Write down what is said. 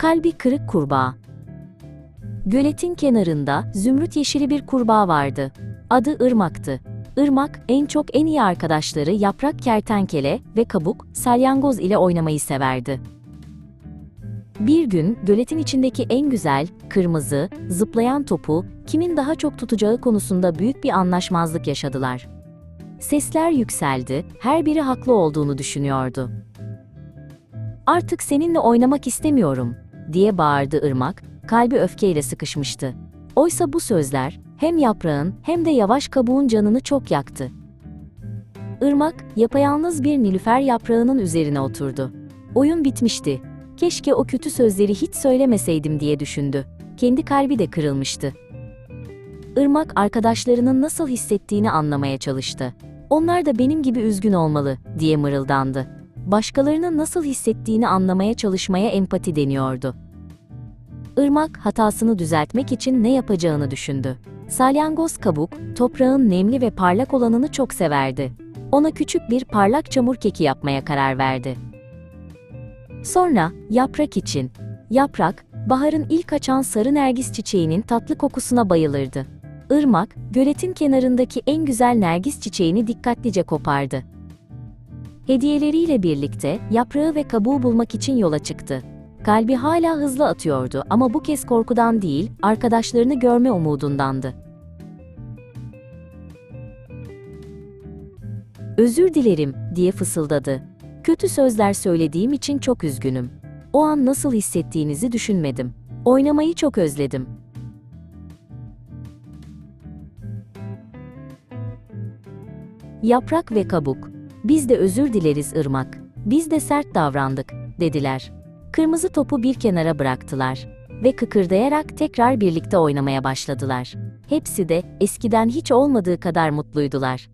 Kalbi kırık kurbağa. Göletin kenarında zümrüt yeşili bir kurbağa vardı. Adı Irmak'tı. Irmak, en çok en iyi arkadaşları yaprak kertenkele ve kabuk, salyangoz ile oynamayı severdi. Bir gün göletin içindeki en güzel, kırmızı, zıplayan topu kimin daha çok tutacağı konusunda büyük bir anlaşmazlık yaşadılar. Sesler yükseldi, her biri haklı olduğunu düşünüyordu. Artık seninle oynamak istemiyorum, diye bağırdı Irmak, kalbi öfkeyle sıkışmıştı. Oysa bu sözler, hem yaprağın hem de yavaş kabuğun canını çok yaktı. Irmak, yapayalnız bir nilüfer yaprağının üzerine oturdu. Oyun bitmişti. Keşke o kötü sözleri hiç söylemeseydim diye düşündü. Kendi kalbi de kırılmıştı. Irmak arkadaşlarının nasıl hissettiğini anlamaya çalıştı. Onlar da benim gibi üzgün olmalı, diye mırıldandı. Başkalarının nasıl hissettiğini anlamaya çalışmaya empati deniyordu. Irmak hatasını düzeltmek için ne yapacağını düşündü. Salyangoz kabuk, toprağın nemli ve parlak olanını çok severdi. Ona küçük bir parlak çamur keki yapmaya karar verdi. Sonra, yaprak için. Yaprak, baharın ilk açan sarı nergis çiçeğinin tatlı kokusuna bayılırdı. Irmak, göletin kenarındaki en güzel nergis çiçeğini dikkatlice kopardı. Hediyeleriyle birlikte yaprağı ve kabuğu bulmak için yola çıktı. Kalbi hala hızlı atıyordu ama bu kez korkudan değil, arkadaşlarını görme umudundandı. Özür dilerim, diye fısıldadı. Kötü sözler söylediğim için çok üzgünüm. O an nasıl hissettiğinizi düşünmedim. Oynamayı çok özledim. Yaprak ve kabuk. Biz de özür dileriz ırmak. Biz de sert davrandık, dediler. Kırmızı topu bir kenara bıraktılar ve kıkırdayarak tekrar birlikte oynamaya başladılar. Hepsi de eskiden hiç olmadığı kadar mutluydular.